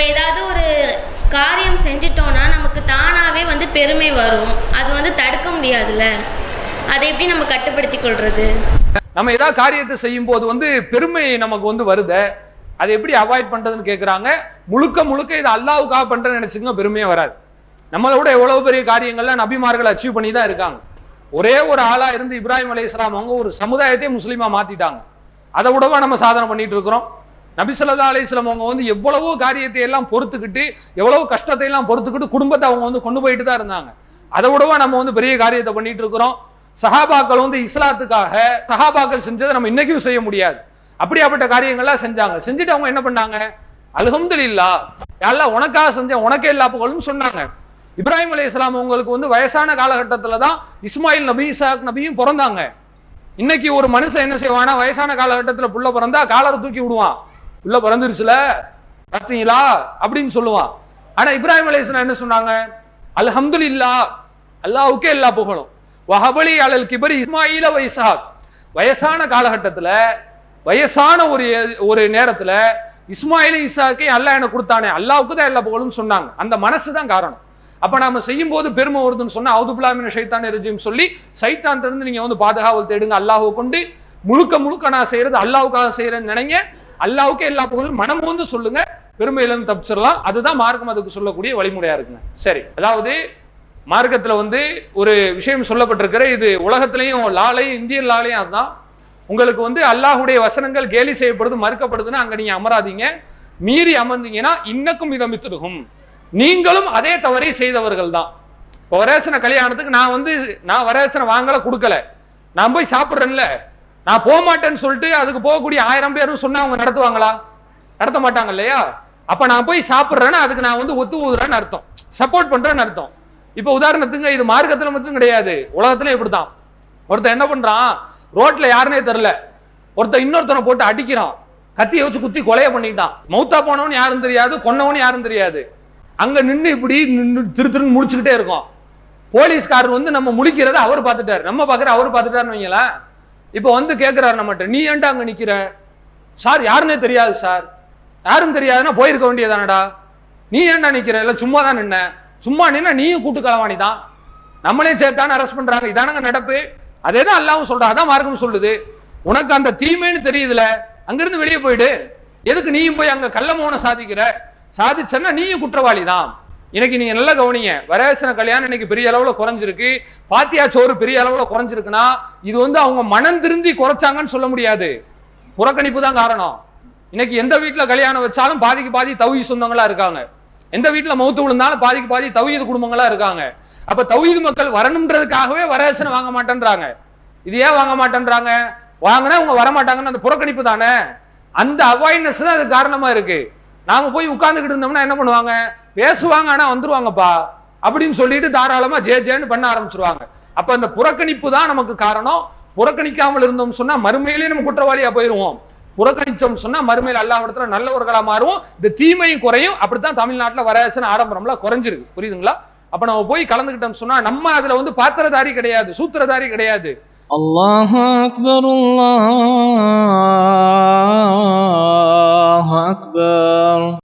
நம்ம ஏதாவது ஒரு காரியம் செஞ்சிட்டோன்னா நமக்கு தானாகவே வந்து பெருமை வரும். அது வந்து தடுக்க முடியாதுல்ல? அதை எப்படி நம்ம கட்டுப்படுத்தி கொள்வது நம்ம ஏதாவது காரியத்தை செய்யும் போது வந்து பெருமை நமக்கு வந்து வருது. அதை எப்படி அவாய்ட் பண்ணுறதுன்னு கேட்குறாங்க முழுக்க முழுக்க இது அல்லாவுக்காக பண்றேன்னு நினச்சிங்க பெருமையே வராது. நம்மளை விட எவ்வளோ பெரிய காரியங்கள்லாம் நபிமார்கள் அச்சீவ் பண்ணி தான் இருக்காங்க. ஒரே ஒரு ஆளாக இருந்து இப்ராஹிம் இஸ்லாம் அவங்க ஒரு சமுதாயத்தையே முஸ்லீமாக மாற்றிட்டாங்க அதை விடவா நம்ம சாதனை பண்ணிட்டு இருக்கிறோம். நபிசல்லா அலிஸ்லம் அவங்க வந்து எவ்வளவோ காரியத்தை எல்லாம் பொறுத்துக்கிட்டு எவ்வளவோ கஷ்டத்தை எல்லாம் பொறுத்துக்கிட்டு குடும்பத்தை அவங்க வந்து கொண்டு போயிட்டு தான் இருந்தாங்க. அதை விடவா நம்ம வந்து பெரிய காரியத்தை பண்ணிட்டு இருக்கிறோம். சஹாபாக்கள் வந்து இஸ்லாத்துக்காக சஹாபாக்கள் செஞ்சதை நம்ம இன்னைக்கும் செய்ய முடியாது. அப்படியாப்பட்ட காரியங்கள்லாம் செஞ்சாங்க. செஞ்சுட்டு அவங்க என்ன பண்ணாங்க? அல்ஹம்துலில்லா எல்லாம் உனக்காக செஞ்சேன் உனக்கே எல்லா புகழும் சொன்னாங்க. இப்ராஹிம் அலைஹிஸ்ஸலாம் அவங்களுக்கு வந்து வயசான காலகட்டத்தில் தான் இஸ்மாயில் நபி இசாக் நபியும் பிறந்தாங்க. இன்னைக்கு ஒரு மனுஷன் என்ன செய்வானா வயசான காலகட்டத்தில் புள்ள பிறந்தா காலரை தூக்கி விடுவான். உள்ள பிறந்துருச்சுல பார்த்தீங்களா அப்படின்னு சொல்லுவான். ஆனா இப்ராஹிம் அலைஹிஸ்ஸலாம் என்ன சொன்னாங்க? அல்ஹம்துலில்லா அல்லாவுக்கே எல்லா புகழும். வஹபலி அலல் கிபரி இஸ்மாயில வைசாக் வயசான காலகட்டத்தில் வயசான ஒரு ஒரு நேரத்தில் இஸ்மாயில் இசாக்கையும் அல்லாஹ் எனக்கு கொடுத்தானே அல்லாவுக்கு தான் எல்லா புகழும் சொன்னாங்க. அந்த மனசு தான் காரணம். அப்போ நாம செய்யும் போது பெருமை வருதுன்னு சொன்னால் அவுதுபுல்லாமின் ஷைத்தான் ரஜீம் சொல்லி சைத்தான் இருந்து வந்து பாதுகாவல் தேடுங்க அல்லாஹ்வை கொண்டு முழுக்க முழுக்க நான் செய்கிறது அல்லாவுக்காக செய்கிறேன்னு நினைங்க. அல்லாவுக்கே எல்லா புகழும். மனம் வந்து சொல்லுங்க. பெருமையிலிருந்து தப்பிச்சிடலாம். அதுதான் மார்க்கம் அதுக்கு சொல்லக்கூடிய வழிமுறையா இருக்குங்க. சரி. அதாவது மார்க்கத்தில் வந்து ஒரு விஷயம் சொல்லப்பட்டிருக்கிற இது உலகத்திலையும் லாலையும் இந்தியன் லாலையும் அதுதான். உங்களுக்கு வந்து அல்லாஹுடைய வசனங்கள் கேலி செய்யப்படுது மறுக்கப்படுதுன்னா அங்கே நீங்கள் அமராதீங்க. மீறி அமர்ந்தீங்கன்னா இன்னக்கும் இதமித்துடுகும் நீங்களும் அதே தவறை செய்தவர்கள் தான். இப்போ வரேசனை கல்யாணத்துக்கு நான் வந்து நான் வரேசனை வாங்கலை கொடுக்கல. நான் போய் சாப்பிட்றேன்ல. நான் போக மாட்டேன்னு சொல்லிட்டு அதுக்கு போகக்கூடிய ஆயிரம் பேரும் சொன்னா அவங்க நடத்துவாங்களா? நடத்த மாட்டாங்க இல்லையா? அப்ப நான் போய் சாப்பிட்றேன்னா அதுக்கு நான் வந்து ஒத்து ஊதுறேன்னு அர்த்தம். சப்போர்ட் பண்றேன்னு அர்த்தம். இப்போ உதாரணத்துக்கு இது மார்க்கத்துல மட்டும் கிடையாது. உலகத்துல இப்படிதான் ஒருத்தன் என்ன பண்றான்? ரோட்ல யாருனே தெரில ஒருத்தன் இன்னொருத்தனை போட்டு அடிக்கிறான். கத்தியை வச்சு குத்தி கொலைய பண்ணிட்டான். மௌத்தா போனவன் யாரும் தெரியாது கொன்னவனு யாரும் தெரியாது. அங்க நின்று இப்படி நின்று திரு திருன்னு முடிச்சுக்கிட்டே இருக்கும். போலீஸ்காரர் வந்து நம்ம முழிக்கிறத அவர் பார்த்துட்டாரு. நம்ம பார்க்குற அவர் பார்த்துட்டாருன்னு வைங்களேன். இப்போ வந்து கேட்குறாரு நம்மகிட்ட நீ ஏன்டா அங்கே நிற்கிற சார் யாருன்னே தெரியாது சார். யாரும் தெரியாதுன்னா போயிருக்க வேண்டியதானடா நீ ஏன்டா நிற்கிற இல்லை சும்மா தான் நின்ன. சும்மா நின்னா நீயும் கூட்டு களவாணி தான் நம்மளே சேர்த்தானு அரெஸ்ட் பண்ணுறாங்க இதானங்க நடப்பு. அதே தான் அல்லாவும் சொல்கிறா அதான் மார்க்கம் சொல்லுது. உனக்கு அந்த தீமைன்னு தெரியுதுல அங்கேருந்து வெளியே போயிடு. எதுக்கு நீயும் போய் அங்கே கள்ள மௌனம் சாதிக்கிற? சாதிச்சன்னா நீயும் குற்றவாளி தான் இன்னைக்கு நீங்க நல்லா கவனிங்க. வரவேசன கல்யாணம் இன்னைக்கு பெரிய அளவுல குறைஞ்சிருக்கு. பாத்தியா சோறு பெரிய அளவுல குறைஞ்சிருக்குன்னா இது வந்து அவங்க மனம் திருந்தி குறைச்சாங்கன்னு சொல்ல முடியாது. புறக்கணிப்பு தான் காரணம். இன்னைக்கு எந்த வீட்டுல கல்யாணம் வச்சாலும் பாதிக்கு பாதி தௌஹி சொந்தங்களா இருக்காங்க. எந்த வீட்டுல மௌத்து விழுந்தாலும் பாதிக்கு பாதி தௌஹீது குடும்பங்களா இருக்காங்க. அப்ப தௌஹீது மக்கள் வரணுன்றதுக்காகவே வரதட்சணை வாங்க மாட்டேன்றாங்க. இது ஏன் வாங்க மாட்டேன்றாங்க? வாங்கினா அவங்க வரமாட்டாங்கன்னு அந்த புறக்கணிப்பு தானே? அந்த அவாய்ட்னஸ் தான் அது காரணமா இருக்கு. நாம போய் உட்காந்துக்கிட்டு இருந்தோம்னா என்ன பண்ணுவாங்க? பேசுவாங்க ஆனால் வந்துருவாங்கப்பா. அப்படின்னு சொல்லிட்டு தாராளமாக ஜே ஜேன்னு பண்ண ஆரம்பிச்சிருவாங்க. அப்போ அந்த புறக்கணிப்பு தான் நமக்கு காரணம். புறக்கணிக்காமல் இருந்தோம் சொன்னால் மறுமையிலேயே நம்ம குற்றவாளியாக போயிடுவோம் புறக்கணிச்சோம் சொன்னால் மறுமையில் அல்லாவிடத்துல நல்லவர்களாக மாறுவோம். இந்த தீமையும் குறையும். அப்படித்தான் தமிழ்நாட்டில் வராசன ஆடம்பரம்லாம் குறைஞ்சிருக்கு. புரியுதுங்களா? அப்போ நம்ம போய் கலந்துக்கிட்டோம் சொன்னால் நம்ம அதில் வந்து பாத்திரதாரி கிடையாது சூத்திரதாரி கிடையாது. அல்லாஹ் அக்பர் அல்லாஹ் அக்பர்.